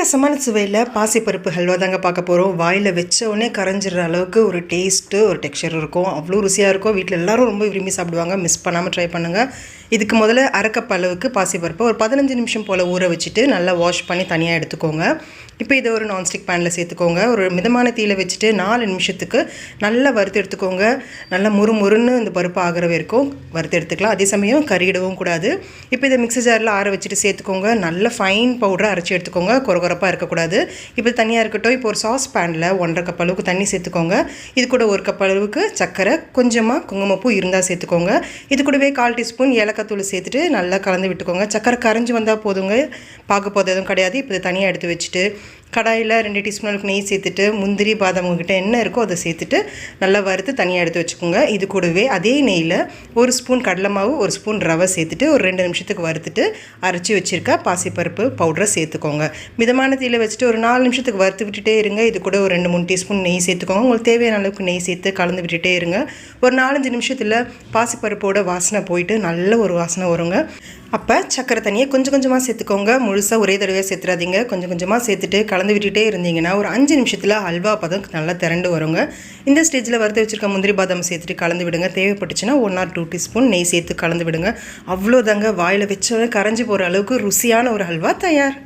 அட்டகாசமான சுவையில் பாசிப்பருப்பு ஹல்வா தாங்க பார்க்க போகிறோம் வாயில் வச்ச உடனே கரைஞ்சிடுற அளவுக்கு ஒரு டேஸ்ட்டு ஒரு டெக்ஸ்சர் இருக்கும். அவ்வளோ ருசியாக இருக்கும். வீட்டில் எல்லாரும் ரொம்ப விரும்பி சாப்பிடுவாங்க. மிஸ் பண்ணாமல் ட்ரை பண்ணுங்கள் இதுக்கு முதல்ல அரைக்கப் அளவுக்கு பாசிப்பருப்பு ஒரு பதினஞ்சு நிமிஷம் போல் ஊற வச்சுட்டு நல்லா வாஷ் பண்ணி தனியாக எடுத்துக்கோங்க. இப்போ இதை ஒரு நான்ஸ்டிக் பேனில் சேர்த்துக்கோங்க. ஒரு மிதமான தீயில் வச்சுட்டு நாலு நிமிஷத்துக்கு நல்லா வறுத்து எடுத்துக்கோங்க. நல்லா முறு முறுன்னு இந்த பருப்பு ஆகிற வரைக்கும் வறுத்து எடுத்துக்கலாம். அதே சமயம் கறியிடவும் கூடாது. இப்போ இதை மிக்ஸி ஜாரில் ஆற வச்சுட்டு சேர்த்துக்கோங்க. நல்ல ஃபைன் பவுடரை அரைச்சி எடுத்துக்கோங்க. குறகுறப்பாக இருக்கக்கூடாது. இப்போ தனியாக இருக்கட்டும். இப்போ ஒரு சாஸ் பேனில் ஒன்றரை கப் அளவுக்கு தண்ணி சேர்த்துக்கோங்க. இது கூட ஒரு கப் அளவுக்கு சர்க்கரை கொஞ்சமாக குங்குமப்பூ இருந்தால் சேர்த்துக்கோங்க. இது கூடவே கால் டீஸ்பூன் ஏலக்காத்தூள் சேர்த்துட்டு நல்லா கலந்து விட்டுக்கோங்க. சக்கரை கரைஞ்சி வந்தால் போதுங்க. பார்க்க போகிறது எதுவும் கிடையாது. இப்போ தனியாக எடுத்து வச்சுட்டு கடாயில் ரெண்டு டீஸ்பூன் அளவுக்கு நெய் சேர்த்துட்டு முந்திரி பாதாம் உங்ககிட்ட என்ன இருக்கோ அதை சேர்த்துட்டு நல்லா வறுத்து தனியாக எடுத்து வச்சுக்கோங்க. இது கூடவே அதே நெய்யில் ஒரு ஸ்பூன் கடலை மாவு ஒரு ஸ்பூன் ரவை சேர்த்துட்டு ஒரு ரெண்டு நிமிஷத்துக்கு வறுத்துட்டு அரைச்சி வச்சுருக்க பாசிப்பருப்பு பவுடரை சேர்த்துக்கோங்க. மிதமான தீயில் வச்சுட்டு ஒரு நாலு நிமிஷத்துக்கு வறுத்து விட்டுட்டே இருங்க. இது கூட ஒரு ரெண்டு மூணு டீஸ்பூன் நெய் சேர்த்துக்கோங்க. உங்களுக்கு தேவையான அளவுக்கு நெய் சேர்த்து கலந்து விட்டுட்டே இருங்க. ஒரு நாலஞ்சு நிமிஷத்தில் பாசிப்பருப்போட வாசனை போயிட்டு நல்ல ஒரு வாசனை வருங்க. அப்போ சக்கரை தண்ணியை கொஞ்சம் கொஞ்சமாக சேர்த்துக்கோங்க. முழுசாக ஒரே தடவையாக சேர்த்துறாதீங்க. கொஞ்சம் கொஞ்சமாக சேர்த்துட்டு கலந்து விட்டுட்டே இருந்தீங்கன்னா ஒரு அஞ்சு நிமிஷத்தில் அல்வா பதம் நல்லா திரண்டு வருங்க. இந்த ஸ்டேஜில் வறுத்து வச்சுருக்க முந்திரி பாதாம் சேர்த்துட்டு கலந்து விடுங்க. தேவைப்பட்டுச்சுன்னா ஒன் ஆர் டூ டீஸ்பூன் நெய் சேர்த்து கலந்து விடுங்க. அவ்வளோதாங்க வாயில் வச்சோடனே கரைஞ்சி போகிற அளவுக்கு ருசியான ஒரு அல்வா தயார்.